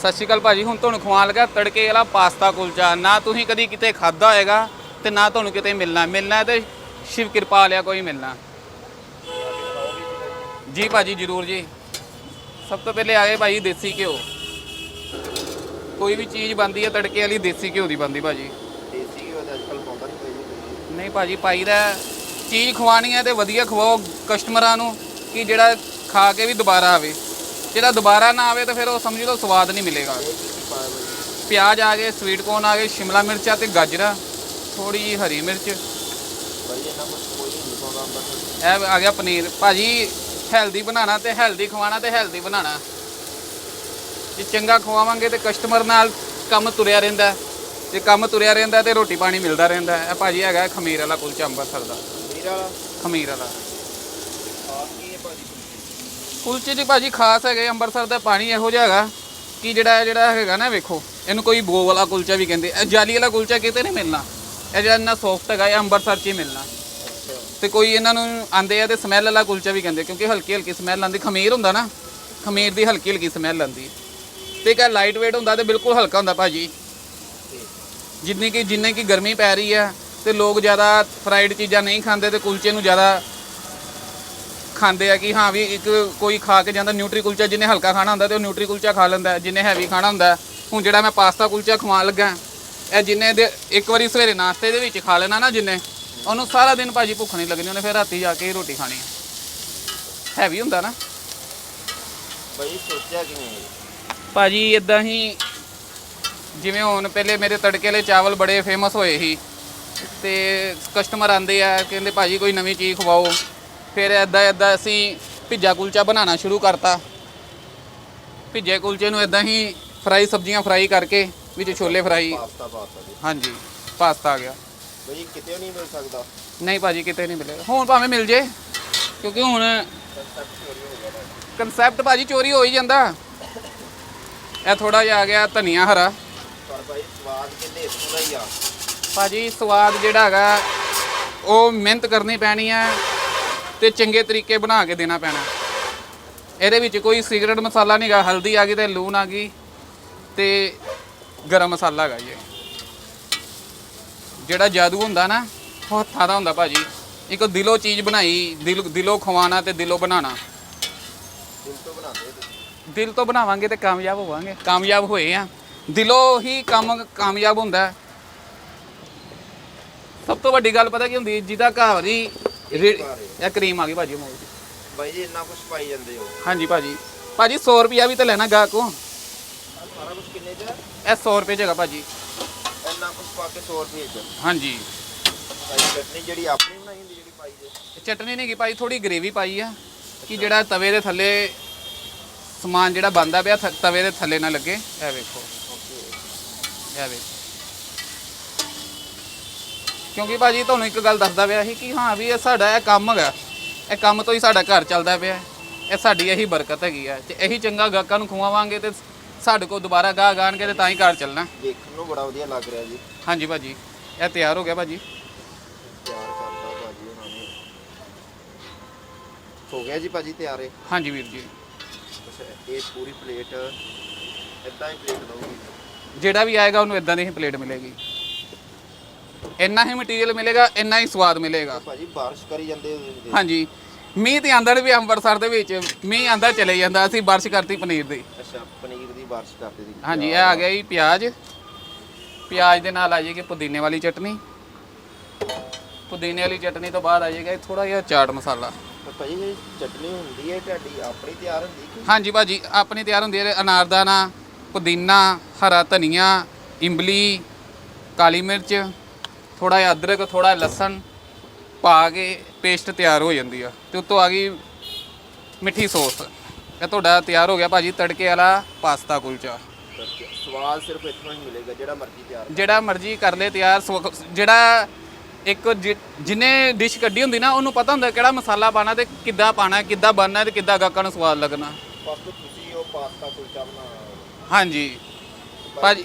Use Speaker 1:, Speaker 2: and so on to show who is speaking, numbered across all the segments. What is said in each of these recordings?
Speaker 1: ਸਤਿ ਸ਼੍ਰੀ ਅਕਾਲ ਭਾਜੀ ਹੁਣ ਤੁਹਾਨੂੰ ਖਵਾਉਣ ਲੱਗਾ ਤੜਕੇ ਵਾਲਾ ਪਾਸਤਾ ਕੁਲਚਾ। ਨਾ ਤੁਸੀਂ ਕਦੀ ਕਿਤੇ ਖਾਦਾ ਹੋਏਗਾ ਤੇ ਨਾ ਤੁਹਾਨੂੰ ਕਿਤੇ ਮਿਲਣਾ। ਮਿਲਣਾ ਤੇ ਸ਼ਿਵ ਕਿਰਪਾ ਵਾਲਿਆ ਕੋਈ ਮਿਲਣਾ। ਜੀ ਭਾਜੀ ਜਰੂਰ ਜੀ। ਸਭ ਤੋਂ ਪਹਿਲੇ ਆਏ ਭਾਜੀ ਦੇਸੀ ਘਿਓ। ਕੋਈ ਵੀ ਚੀਜ਼ ਬਣਦੀ ਹੈ ਤੜਕੇ ਵਾਲੀ ਦੇਸੀ ਘਿਓ ਦੀ ਬਣਦੀ ਭਾਜੀ।
Speaker 2: ਦੇਸੀ ਘਿਓ ਤਾਂ ਅੱਜਕੱਲ ਪਾਉਂਦਾ ਨਹੀਂ ਕੋਈ
Speaker 1: ਨਹੀਂ ਭਾਜੀ ਪਾਈ ਦਾ ਚੀਜ਼ ਖਵਾਣੀ ਹੈ ਤੇ ਵਧੀਆ ਖਵਾਓ ਕਸਟਮਰਾਂ ਨੂੰ ਕਿ ਜਿਹੜਾ ਖਾ ਕੇ ਵੀ ਦੁਬਾਰਾ ਆਵੇ। ਜਿਹੜਾ ਦੁਬਾਰਾ ਨਾ ਆਵੇ ਤਾਂ ਫਿਰ ਉਹ ਸਮਝ ਲਓ ਸਵਾਦ ਨਹੀਂ ਮਿਲੇਗਾ। ਪਿਆਜ਼ ਆ ਗਏ ਸਵੀਟ ਕੋਰਨ ਆ ਗਏ ਸ਼ਿਮਲਾ ਮਿਰਚਾਂ ਤੇ ਗਾਜਰਾਂ ਥੋੜੀ ਜਿਹੀ ਹਰੀ ਮਿਰਚ। ਇਹ ਆ ਗਿਆ ਪਨੀਰ। ਭਾਜੀ ਹੈਲਦੀ ਬਣਾਉਣਾ ਤੇ ਹੈਲਦੀ ਖਵਾਣਾ ਤੇ ਹੈਲਦੀ ਬਣਾਉਣਾ। ਜੇ ਚੰਗਾ ਖਵਾਵਾਂਗੇ ਤੇ ਕਸਟਮਰ ਨਾਲ ਕੰਮ ਤੁਰਿਆ ਰਹਿੰਦਾ। ਜੇ ਕੰਮ ਤੁਰਿਆ ਰਹਿੰਦਾ ਤੇ ਰੋਟੀ ਪਾਣੀ ਮਿਲਦਾ ਰਹਿੰਦਾ। ਇਹ ਭਾਜੀ ਹੈਗਾ ਖਮੀਰ ਵਾਲਾ ਕੁਲਚਾ ਅੰਮ੍ਰਿਤਸਰ ਦਾ।
Speaker 2: ਵਾਲਾ?
Speaker 1: ਖਮੀਰ ਵਾਲਾ।
Speaker 2: ਆ
Speaker 1: ਕੁਲਚੇ ਦੀ ਭਾਜੀ ਖਾਸ ਹੈਗੇ ਅੰਮ੍ਰਿਤਸਰ ਦਾ ਪਾਣੀ ਇਹੋ ਜਿਹਾ ਹੈਗਾ ਕਿ ਜਿਹੜਾ ਜਿਹੜਾ ਹੈਗਾ ਨਾ ਵੇਖੋ, ਇਹਨੂੰ ਕੋਈ ਬੋ ਵਾਲਾ ਕੁਲਚਾ ਵੀ ਕਹਿੰਦੇ। ਇਹ ਜਾਲੀ ਵਾਲਾ ਕੁਲਚਾ ਕਿਤੇ ਨਹੀਂ ਮਿਲਣਾ। ਇਹ ਜਿਹੜਾ ਇੰਨਾ ਸੌਫਟ ਹੈਗਾ, ਇਹ ਅੰਮ੍ਰਿਤਸਰ 'ਚ ਹੀ ਮਿਲਣਾ।
Speaker 2: ਅੱਛਾ
Speaker 1: ਤੇ ਕੋਈ ਇਹਨਾਂ ਨੂੰ ਆਂਦੇ ਆ ਤੇ ਸਮੈਲ ਵਾਲਾ ਕੁਲਚਾ ਵੀ ਕਹਿੰਦੇ, ਕਿਉਂਕਿ ਹਲਕੀ ਹਲਕੀ ਸਮੈਲ ਆਂਦੀ। ਖਮੀਰ ਹੁੰਦਾ ਨਾ, ਖਮੀਰ ਦੀ ਹਲਕੀ ਹਲਕੀ ਸਮੈਲ ਆਂਦੀ। ਤੇ ਕਹ ਲਾਈਟ weight ਹੁੰਦਾ ਤੇ ਬਿਲਕੁਲ ਹਲਕਾ ਹੁੰਦਾ ਭਾਜੀ। ਜਿੰਨੀ ਕਿ ਜਿੰਨੇ ਕਿ ਗਰਮੀ ਪੈ ਰਹੀ ਹੈ ਤੇ ਲੋਕ ਜ਼ਿਆਦਾ ਫਰਾਈਡ ਚੀਜ਼ਾਂ ਨਹੀਂ ਖਾਂਦੇ ਤੇ ਕੁਲਚੇ ਨੂੰ ਜ਼ਿਆਦਾ ਖਾਂਦੇ ਆ ਕਿ ਹਾਂ ਵੀ ਇੱਕ ਕੋਈ ਖਾ ਕੇ ਜਾਂਦਾ ਨਿਊਟਰੀ ਕੁਲਚਾ ਜਿਹਨੇ ਹਲਕਾ ਖਾਣਾ ਹੁੰਦਾ ਤੇ ਉਹ ਨਿਊਟਰੀ ਕੁਲਚਾ ਖਾ ਲੈਂਦਾ ਜਿਹਨੇ ਹੈਵੀ ਖਾਣਾ ਹੁੰਦਾ। ਹੁਣ ਜਿਹੜਾ ਮੈਂ ਪਾਸਤਾ ਕੁਲਚਾ ਖਵਾਉਣ ਲੱਗਾ ਇਹ ਜਿੰਨੇ ਦੇ ਇੱਕ ਵਾਰੀ ਸਵੇਰੇ ਨਾਸ਼ਤੇ ਦੇ ਵਿੱਚ ਖਾ ਲੈਣਾ ਨਾ ਜਿੰਨੇ ਉਹਨੂੰ ਸਾਰਾ ਦਿਨ ਭਾਜੀ ਭੁੱਖ ਨਹੀਂ ਲੱਗਣੀ ਉਹਨੇ ਫਿਰ ਰਾਤੀ ਜਾ ਕੇ ਰੋਟੀ ਖਾਣੀ ਹੈ ਹੈਵੀ ਹੁੰਦਾ ਨਾ
Speaker 2: ਬਾਈ ਸੋਚਿਆ ਕਿਵੇਂ?
Speaker 1: ਭਾਜੀ ਇਦਾਂ ਹੀ ਜਿਵੇਂ ਹੁਣ ਪਹਿਲੇ ਮੇਰੇ ਤੜਕੇ ਵਾਲੇ ਚਾਵਲ ਬੜੇ ਫੇਮਸ ਹੋਏ ਸੀ ਤੇ ਕਸਟਮਰ ਆਂਦੇ ਆ ਕਹਿੰਦੇ ਭਾਜੀ ਕੋਈ ਨਵੀਂ ਚੀਜ਼ ਖਵਾਓ ਫਿਰ ਇਦਾਂ ਇਦਾਂ ਅਸੀਂ ਭਿੱਜਾ ਕੁਲਚਾ ਬਣਾਉਣਾ ਸ਼ੁਰੂ ਕਰਤਾ। ਭਿੱਜੇ ਕੁਲਚੇ ਨੂੰ ਇਦਾਂ ਹੀ ਫਰਾਈ ਸਬਜ਼ੀਆਂ ਫਰਾਈ ਕਰਕੇ ਵਿੱਚ ਛੋਲੇ ਫਰਾਈ।
Speaker 2: ਪਾਸਤਾ ਪਾਸਤਾ ਜੀ।
Speaker 1: ਹਾਂਜੀ ਪਾਸਤਾ ਆ ਗਿਆ।
Speaker 2: ਬਾਈ ਕਿਤੇ ਨਹੀਂ ਮਿਲ ਸਕਦਾ।
Speaker 1: ਨਹੀਂ ਭਾਜੀ ਕਿਤੇ ਨਹੀਂ ਮਿਲੇਗਾ। ਹੁਣ ਭਾਵੇਂ ਮਿਲ ਜੇ ਕਿਉਂਕਿ ਹੁਣ ਕਨਸੈਪਟ ਭਾਜੀ ਚੋਰੀ ਹੋ ਹੀ ਜਾਂਦਾ। ਇਹ ਥੋੜਾ ਜਿਹਾ ਆ ਗਿਆ ਧਨੀਆ ਹਰਾ।
Speaker 2: ਪਰ ਬਾਈ ਸਵਾਦ ਕਿੰਨੇ ਇੱਥੋਂ ਦਾ ਹੀ ਆ।
Speaker 1: ਭਾਜੀ ਸਵਾਦ ਜਿਹੜਾ ਹੈਗਾ ਉਹ ਮਿਹਨਤ ਕਰਨੀ ਪੈਣੀ ਹੈ। ਤੇ ਚੰਗੇ ਤਰੀਕੇ ਬਣਾ ਕੇ ਦੇਣਾ ਪੈਣਾ। ਇਹਦੇ ਵਿੱਚ ਕੋਈ ਸਿਗਰਟ ਮਸਾਲਾ ਨਹੀਂਗਾ ਹਲਦੀ ਆ ਗਈ ਤੇ ਲੂਣ ਆ ਗਈ ਤੇ ਗਰਮ ਮਸਾਲਾ ਹੈਗਾ ਜੀ। ਜਿਹੜਾ ਜਾਦੂ ਹੁੰਦਾ ਨਾ, ਉਹ ਹੱਥਾਂ ਦਾ ਹੁੰਦਾ ਭਾਜੀ। ਇੱਕ ਦਿਲੋਂ ਚੀਜ਼ ਬਣਾਈ, ਦਿਲ, ਦਿਲੋਂ ਖਵਾਣਾ ਤੇ ਦਿਲੋਂ ਬਣਾਉਣਾ।
Speaker 2: ਦਿਲ ਤੋਂ ਬਣਾਉਂਦੇ
Speaker 1: ਦਿਲ ਤੋਂ ਬਣਾਵਾਂਗੇ ਤੇ ਕਾਮਯਾਬ ਹੋਵਾਂਗੇ। ਕਾਮਯਾਬ ਹੋਏ ਆ। ਦਿਲੋਂ ਹੀ ਕੰਮ ਕਾਮਯਾਬ ਹੁੰਦਾ। ਸਭ ਤੋਂ ਵੱਡੀ ਗੱਲ ਪਤਾ ਕੀ ਹੁੰਦੀ, ਜਿਹਦਾ ਘਰ ਹੀ ਰੇ- ਇਹ ਕਰੀਮ ਆ ਗਈ ਭਾਜੀ ਮੋਲ ਦੀ।
Speaker 2: ਬਾਈ ਜੀ ਇੰਨਾ ਕੁਝ ਪਾਈ ਜਾਂਦੇ ਹੋ?
Speaker 1: ਹਾਂਜੀ ਭਾਜੀ। ਭਾਜੀ 100 ਰੁਪਿਆ ਵੀ ਤਾਂ ਲੈਣਾ ਗਾਹਕ ਕੋ
Speaker 2: ਆਹ ਸਾਰਾ ਕੁਝ ਕਿੰਨੇ ਚ? ਹੈ?
Speaker 1: ਇਹ 100 ਰੁਪਏ ਜਗਾ ਭਾਜੀ।
Speaker 2: ਇੰਨਾ ਕੁਝ ਪਾ ਕੇ 100 ਰੁਪਏ ਚ?
Speaker 1: ਹਾਂਜੀ।
Speaker 2: ਬਾਈ ਚਟਨੀ ਜਿਹੜੀ ਆਪਣੀ ਬਣਾਈ ਹੁੰਦੀ ਜਿਹੜੀ ਪਾਈ ਜੇ
Speaker 1: ਇਹ ਚਟਨੀ ਨਹੀਂ ਗਈ ਭਾਜੀ ਥੋੜੀ ਗ੍ਰੇਵੀ ਪਾਈ ਆ ਕਿ ਜਿਹੜਾ ਤਵੇ ਦੇ ਥੱਲੇ ਸਮਾਨ ਜਿਹੜਾ ਬੰਦਾ ਪਿਆ ਥ- ਤਵੇ ਦੇ ਥੱਲੇ ਨਾ ਲੱਗੇ। ਇਹ ਵੇਖੋ।
Speaker 2: ਓਕੇ।
Speaker 1: ਇਹ ਵੇਖੋ। ਕਿਉਂਕਿ ਭਾਜੀ ਤੁਹਾਨੂੰ ਇੱਕ ਗੱਲ ਦੱਸਦਾ ਪਿਆ ਸੀ ਕਿ ਹਾਂ ਵੀ ਇਹ ਸਾਡਾ ਇਹ ਕੰਮ ਹੈਗਾ। ਇਹ ਕੰਮ ਤੋਂ ਹੀ ਸਾਡਾ ਘਰ ਚੱਲਦਾ ਪਿਆ। ਹੈ। ਇਹ ਸਾਡੀ ਇਹੀ ਬਰਕਤ ਹੈਗੀ ਆ। ਤੇ ਇਹੀ ਚੰਗਾ ਗਾਹਕਾਂ ਨੂੰ ਖਵਾਵਾਂਗੇ ਤੇ ਸਾਡੇ ਕੋਲ ਦੁਬਾਰਾ ਗਾਹਕ ਆਣਗੇ ਤੇ ਤਾਂ ਹੀ ਘਰ ਚੱਲਣਾ।
Speaker 2: ਦੇਖਣ ਨੂੰ ਬੜਾ ਵਧੀਆ ਲੱਗ ਰਿਹਾ ਜੀ।
Speaker 1: ਹਾਂਜੀ ਭਾਜੀ ਇਹ ਤਿਆਰ ਹੋ ਗਿਆ ਭਾਜੀ।
Speaker 2: ਤਿਆਰ ਕਰਤਾ ਭਾਜੀ ਉਹਨਾਂ ਨੇ। ਹੋ ਗਿਆ ਜੀ ਭਾਜੀ ਤਿਆਰ ਹੈ
Speaker 1: ਹਾਂਜੀ ਵੀਰ ਜੀ।
Speaker 2: ਅੱਛਾ ਇਹ ਪੂਰੀ ਪਲੇਟ ਇਦਾਂ ਹੀ ਪਲੇਟ ਦਊਗੀ
Speaker 1: ਜਿਹੜਾ ਵੀ ਆਏਗਾ ਉਹਨੂੰ ਇਦਾਂ ਦੀ ਹੀ ਪਲੇਟ ਮਿਲੇਗੀ। ਇੰਨਾ ਹੀ ਮਟੀਰੀਅਲ ਮਿਲੇਗਾ ਇੰਨਾ ਹੀ ਸਵਾਦ ਮਿਲੇਗਾ।
Speaker 2: ਭਾਜੀ ਬਾਰਿਸ਼ ਕਰੀ ਜਾਂਦੇ ਹੋ
Speaker 1: ਹਾਂਜੀ। ਮੀਂਹ ਤੇ ਆਂਦਾ ਵੀ ਅੰਮ੍ਰਿਤਸਰ ਦੇ ਵਿੱਚ ਮੀਂਹ ਆਂਦਾ ਚਲੇ ਜਾਂਦਾ ਅਸੀਂ ਬਾਰਿਸ਼ ਕਰਤੀ ਪਨੀਰ ਦੀ।
Speaker 2: ਅੱਛਾ ਪਨੀਰ ਦੀ ਬਾਰਿਸ਼ ਕਰਦੇ ਸੀ
Speaker 1: ਹਾਂਜੀ ਇਹ ਆ ਗਿਆ ਜੀ ਪਿਆਜ਼। ਪਿਆਜ਼ ਦੇ ਨਾਲ ਆ ਜਾਏਗੀ ਪੁਦੀਨੇ ਵਾਲੀ ਚਟਨੀ। ਪੁਦੀਨੇ ਵਾਲੀ ਚਟਨੀ ਤੋਂ ਬਾਅਦ ਆ ਜਾਏਗਾ ਥੋੜਾ ਜਿਹਾ ਚਾਟ ਮਸਾਲਾ।
Speaker 2: ਭਾਜੀ ਇਹ ਚਟਨੀ ਹੁੰਦੀ ਹੈ ਤੁਹਾਡੀ ਆਪਣੀ ਤਿਆਰ ਹੁੰਦੀ ਕਿ?
Speaker 1: ਹਾਂਜੀ ਭਾਜੀ ਆਪਣੀ ਤਿਆਰ ਹੁੰਦੀ ਹੈ ਅਨਾਰਦਾਨਾ ਪੁਦੀਨਾ ਹਰਾ ਧਨੀਆ ਇੰਬਲੀ ਕਾਲੀ ਮਿਰਚ ਥੋੜਾ ਜਿਹਾ ਅਦਰਕ ਥੋੜਾ ਲਸਣ ਪਾ ਕੇ ਪੇਸਟ ਤਿਆਰ ਹੋ ਜਾਂਦੀ ਆ ਤੇ ਉੱਤੋਂ ਆ ਗਈ ਮਿੱਠੀ ਸੌਸ ਇਹ ਤੁਹਾਡਾ ਤਿਆਰ ਹੋ ਗਿਆ ਭਾਜੀ ਤੜਕੇ ਵਾਲਾ ਪਾਸਤਾ ਕੁਲਚਾ।
Speaker 2: ਸਵਾਦ ਸਿਰਫ ਇਤਨਾ ਹੀ ਮਿਲੇਗਾ ਜਿਹੜਾ ਮਰਜ਼ੀ ਤਿਆਰ
Speaker 1: ਜਿਹੜਾ ਮਰਜ਼ੀ ਕਰ ਲੈ ਤਿਆਰ ਜਿਹੜਾ ਇੱਕ ਜਿ- ਜਿਹਨੇ ਡਿਸ਼ ਕੱਢੀ ਹੁੰਦੀ ਨਾ ਉਹਨੂੰ ਪਤਾ ਹੁੰਦਾ ਕਿਹੜਾ ਮਸਾਲਾ ਪਾਣਾ ਤੇ ਕਿੱਦਾਂ ਪਾਣਾ ਕਿੱਦਾਂ ਬਣਨਾ ਤੇ ਕਿੱਦਾਂ ਗਾਹਕਾਂ ਨੂੰ ਸਵਾਦ ਲੱਗਣਾ।
Speaker 2: ਬਸ ਤੁਸੀਂ ਉਹ ਪਾਸਤਾ ਕੁਲਚਾ ਬਣਾ
Speaker 1: ਹਾਂਜੀ। ਭਾਜੀ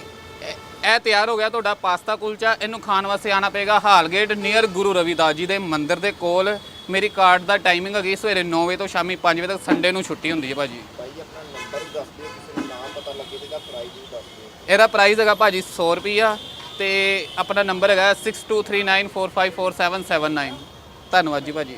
Speaker 1: ਇਹ- ਤਿਆਰ ਹੋ ਗਿਆ ਤੁਹਾਡਾ ਪਾਸਤਾ ਕੁਲਚਾ। ਇਹਨੂੰ ਖਾਣ ਵਾਸਤੇ ਆਣਾ ਪਏਗਾ ਹਾਲਗੇਟ ਨੀਅਰ ਗੁਰੂ ਰਵਿਦਾਸ ਜੀ ਦੇ ਮੰਦਿਰ ਦੇ ਕੋਲ। ਮੇਰੀ ਕਾਰਡ ਦਾ ਟਾਈਮਿੰਗ ਹੈਗੀ ਸਵੇਰੇ 9 ਵਜੇ ਤੋਂ ਸ਼ਾਮੀ 5 ਵਜੇ ਤੱਕ ਸੰਡੇ ਨੂੰ ਛੁੱਟੀ ਹੁੰਦੀ ਹੈ ਭਾਜੀ।
Speaker 2: ਭਾਈ ਆਪਣਾ ਨੰਬਰ ਦੱਸ ਦਿਓ ਕਿਸੇ ਨੂੰ ਨਾਮ ਪਤਾ ਲੱਗੇ ਤੇ ਪ੍ਰਾਈਸ ਵੀ ਦੱਸ ਦਿਓ।
Speaker 1: ਇਹਦਾ ਪ੍ਰਾਈਸ ਹੈਗਾ ਭਾਜੀ 100 ਰੁਪਿਆ ਤੇ ਆਪਣਾ ਨੰਬਰ ਹੈਗਾ 6239454779 ਧੰਨਵਾਦ ਜੀ ਭਾਜੀ।